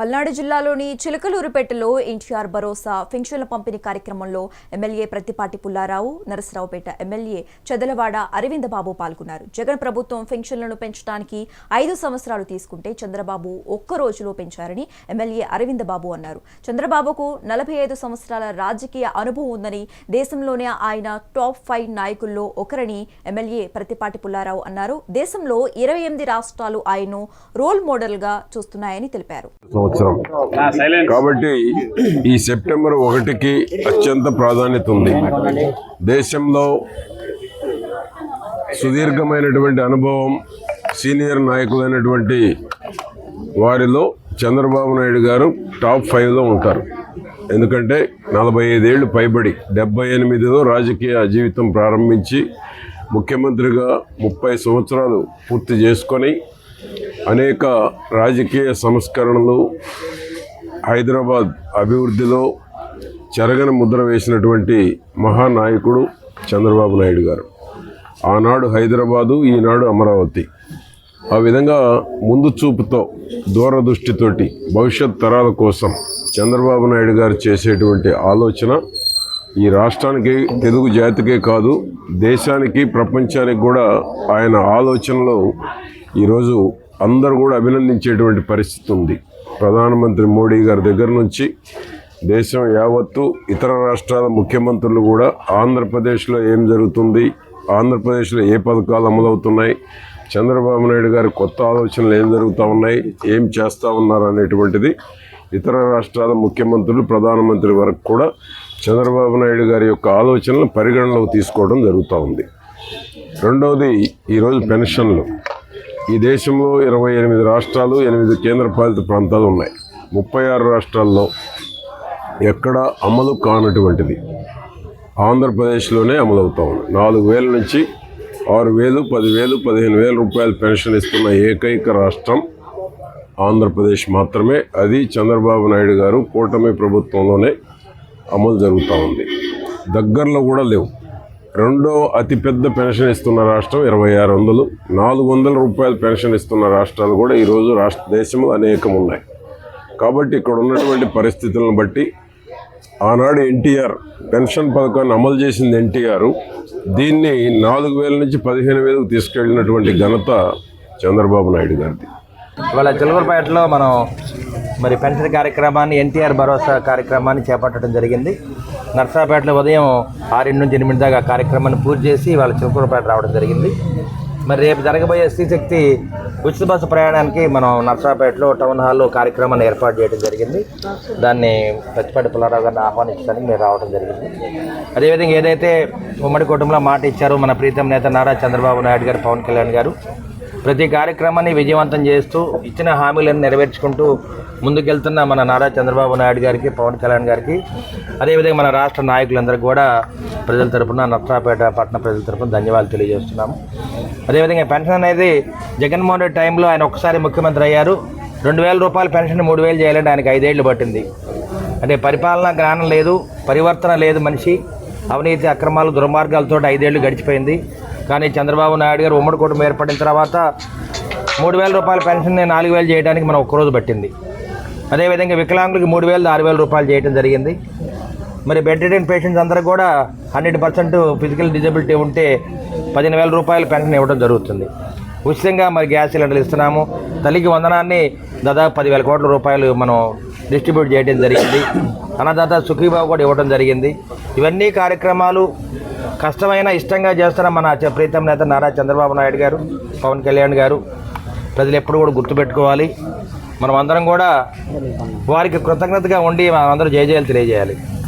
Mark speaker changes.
Speaker 1: పల్నాడు జిల్లాలోని చిలకలూరుపేటలో ఎన్టీఆర్ భరోసా పెన్షన్ల పంపిణీ కార్యక్రమంలో ఎమ్మెల్యే ప్రత్తిపాటి పుల్లారావు నరసరావుపేట ఎమ్మెల్యే చదలవాడ అరవింద బాబు పాల్గొన్నారు. జగన్ ప్రభుత్వం పెన్షన్లను పెంచడానికి ఐదు సంవత్సరాలు తీసుకుంటే చంద్రబాబు ఒక్క రోజులో పెంచారని ఎమ్మెల్యే అరవిందబాబు అన్నారు. చంద్రబాబుకు నలభై ఐదు సంవత్సరాల రాజకీయ అనుభవం ఉందని దేశంలోనే ఆయన టాప్ ఫైవ్ నాయకుల్లో ఒకరని ఎమ్మెల్యే ప్రత్తిపాటి పుల్లారావు అన్నారు. దేశంలో ఇరవై ఎనిమిది రాష్ట్రాలు ఆయన్ను రోల్ మోడల్గా చూస్తున్నాయని తెలిపారు.
Speaker 2: సంవత్సరం. కాబట్టి ఈ సెప్టెంబర్ ఒకటికి అత్యంత ప్రాధాన్యత ఉంది. దేశంలో సుదీర్ఘమైనటువంటి అనుభవం సీనియర్ నాయకులైనటువంటి వారిలో చంద్రబాబు నాయుడు గారు టాప్ ఫైవ్లో ఉంటారు. ఎందుకంటే నలభై ఐదేళ్ళు పైబడి డెబ్బై ఎనిమిదిలో రాజకీయ జీవితం ప్రారంభించి ముఖ్యమంత్రిగా ముప్పై సంవత్సరాలు పూర్తి చేసుకొని అనేక రాజకీయ సంస్కరణలు హైదరాబాద్ అభివృద్ధిలో చెరగని ముద్ర వేసినటువంటి మహానాయకుడు చంద్రబాబు నాయుడు గారు. ఆనాడు హైదరాబాదు ఈనాడు అమరావతి. ఆ విధంగా ముందు చూపుతో దూరదృష్టితోటి భవిష్యత్ తరాల కోసం చంద్రబాబు నాయుడు గారు చేసేటువంటి ఆలోచన ఈ రాష్ట్రానికి తెలుగు జాతికే కాదు దేశానికి ప్రపంచానికి కూడా ఆయన ఆలోచనలో ఈరోజు అందరూ కూడా అభినందించేటువంటి పరిస్థితి ఉంది. ప్రధానమంత్రి మోడీ గారి దగ్గర నుంచి దేశం యావత్తు ఇతర రాష్ట్రాల ముఖ్యమంత్రులు కూడా ఆంధ్రప్రదేశ్లో ఏం జరుగుతుంది ఆంధ్రప్రదేశ్లో ఏ పథకాలు అమలవుతున్నాయి చంద్రబాబు నాయుడు గారి కొత్త ఆలోచనలు ఏం జరుగుతూ ఉన్నాయి ఏం చేస్తూ ఉన్నారు అనేటువంటిది ఇతర రాష్ట్రాల ముఖ్యమంత్రులు ప్రధానమంత్రి వరకు కూడా చంద్రబాబు నాయుడు గారి యొక్క ఆలోచనలు పరిగణలోకి తీసుకోవడం జరుగుతూ ఉంది. రెండవది ఈరోజు పెన్షన్లు. ఈ దేశంలో ఇరవై ఎనిమిది రాష్ట్రాలు ఎనిమిది కేంద్రపాలిత ప్రాంతాలు ఉన్నాయి. ముప్పై ఆరు రాష్ట్రాల్లో ఎక్కడ అమలు కానటువంటిది. ఆంధ్రప్రదేశ్లోనే అమలవుతా ఉంది. నాలుగు వేల నుంచి ఆరు వేలు పదివేలు పదిహేను వేల రూపాయల పెన్షన్ ఇస్తున్న ఏకైక రాష్ట్రం ఆంధ్రప్రదేశ్ మాత్రమే. అది చంద్రబాబు నాయుడు గారు కూటమి ప్రభుత్వంలోనే అమలు జరుగుతూ ఉంది. దగ్గరలో కూడా లేవు. రెండో అతిపెద్ద పెన్షన్ ఇస్తున్న రాష్ట్రం ఇరవై ఆరు వందలు నాలుగు వందల రూపాయల పెన్షన్ ఇస్తున్న రాష్ట్రాలు కూడా ఈరోజు రాష్ట్ర దేశంలో అనేకం ఉన్నాయి కాబట్టి ఇక్కడ ఉన్నటువంటి పరిస్థితులను బట్టి ఆనాడు ఎన్టీఆర్ పెన్షన్ పథకాన్ని అమలు చేసింది ఎన్టీఆర్. దీన్ని నాలుగు వేల నుంచి పదిహేను వేలకు తీసుకెళ్ళినటువంటి ఘనత చంద్రబాబు నాయుడు గారిది.
Speaker 3: ఇవాళ జలగూరుపేటలో మనం మరి పెన్షన్ కార్యక్రమాన్ని ఎన్టీఆర్ భరోసా కార్యక్రమాన్ని చేపట్టడం జరిగింది. నర్సాపేటలో ఉదయం ఆరింటి నుంచి ఎనిమిది దాకా కార్యక్రమాన్ని పూర్తి చేసి ఇవాళ చిలకూరుపేట రావడం జరిగింది. మరి రేపు జరగబోయే శ్రీశక్తి ఉచిత బస్సు ప్రయాణానికి మనం నర్సాపేటలో టౌన్ హాల్లో కార్యక్రమాన్ని ఏర్పాటు చేయడం జరిగింది. దాన్ని పచ్చిపాటి పుల్లారావు గారిని ఆహ్వానించడానికి మీరు రావడం జరిగింది. అదేవిధంగా ఏదైతే ఉమ్మడి కుటుంబంలో మాట ఇచ్చారో మన ప్రీతం నేత నారా చంద్రబాబు నాయుడు గారు పవన్ కళ్యాణ్ గారు ప్రతి కార్యక్రమాన్ని విజయవంతం చేస్తూ ఇచ్చిన హామీలను నెరవేర్చుకుంటూ ముందుకెళ్తున్న మన నారా చంద్రబాబు నాయుడు గారికి పవన్ కళ్యాణ్ గారికి అదేవిధంగా మన రాష్ట్ర నాయకులందరికీ కూడా ప్రజల తరపున నర్సాపేట పట్టణ ప్రజల తరపున ధన్యవాదాలు తెలియజేస్తున్నాము. అదేవిధంగా పెన్షన్ అనేది జగన్మోహన్ రెడ్డి టైంలో ఆయన ఒకసారి ముఖ్యమంత్రి అయ్యారు. రెండు వేల రూపాయల పెన్షన్ మూడు వేలు చేయాలంటే ఆయనకు ఐదేళ్ళు పట్టింది. అంటే పరిపాలన జ్ఞానం లేదు పరివర్తన లేదు మనిషి. అవినీతి అక్రమాలు దుర్మార్గాలతో ఐదేళ్ళు గడిచిపోయింది. కానీ చంద్రబాబు నాయుడు గారు ఉమ్మడి కుటుంబం ఏర్పడిన తర్వాత మూడు వేల రూపాయల పెన్షన్ని నాలుగు వేలు చేయడానికి మనం ఒక్కరోజు పట్టింది. అదేవిధంగా వికలాంగులకి మూడు వేలు ఆరు వేల రూపాయలు చేయడం జరిగింది. మరి బెడ్ పేషెంట్స్ అందరూ కూడా హండ్రెడ్ పర్సెంట్ ఫిజికల్ డిజబిలిటీ ఉంటే పదిహేను వేల రూపాయలు పెన్షన్ ఇవ్వడం జరుగుతుంది. ఉచితంగా మరి గ్యాస్ సిలిండర్లు ఇస్తున్నాము. తల్లికి వందనాన్ని దాదాపు పదివేల కోట్ల రూపాయలు మనం డిస్ట్రిబ్యూట్ చేయడం జరిగింది. అన్నదాత సుఖీబాబు కూడా ఇవ్వడం జరిగింది. ఇవన్నీ కార్యక్రమాలు కష్టమైన ఇష్టంగా చేస్తున్న మన ప్రీతం నేత నారా చంద్రబాబు నాయుడు గారు పవన్ కళ్యాణ్ గారు ప్రజలు ఎప్పుడు కూడా గుర్తుపెట్టుకోవాలి. మనం అందరం కూడా వారికి కృతజ్ఞతగా ఉండి మనం అందరూ జయజయాలు తెలియజేయాలి.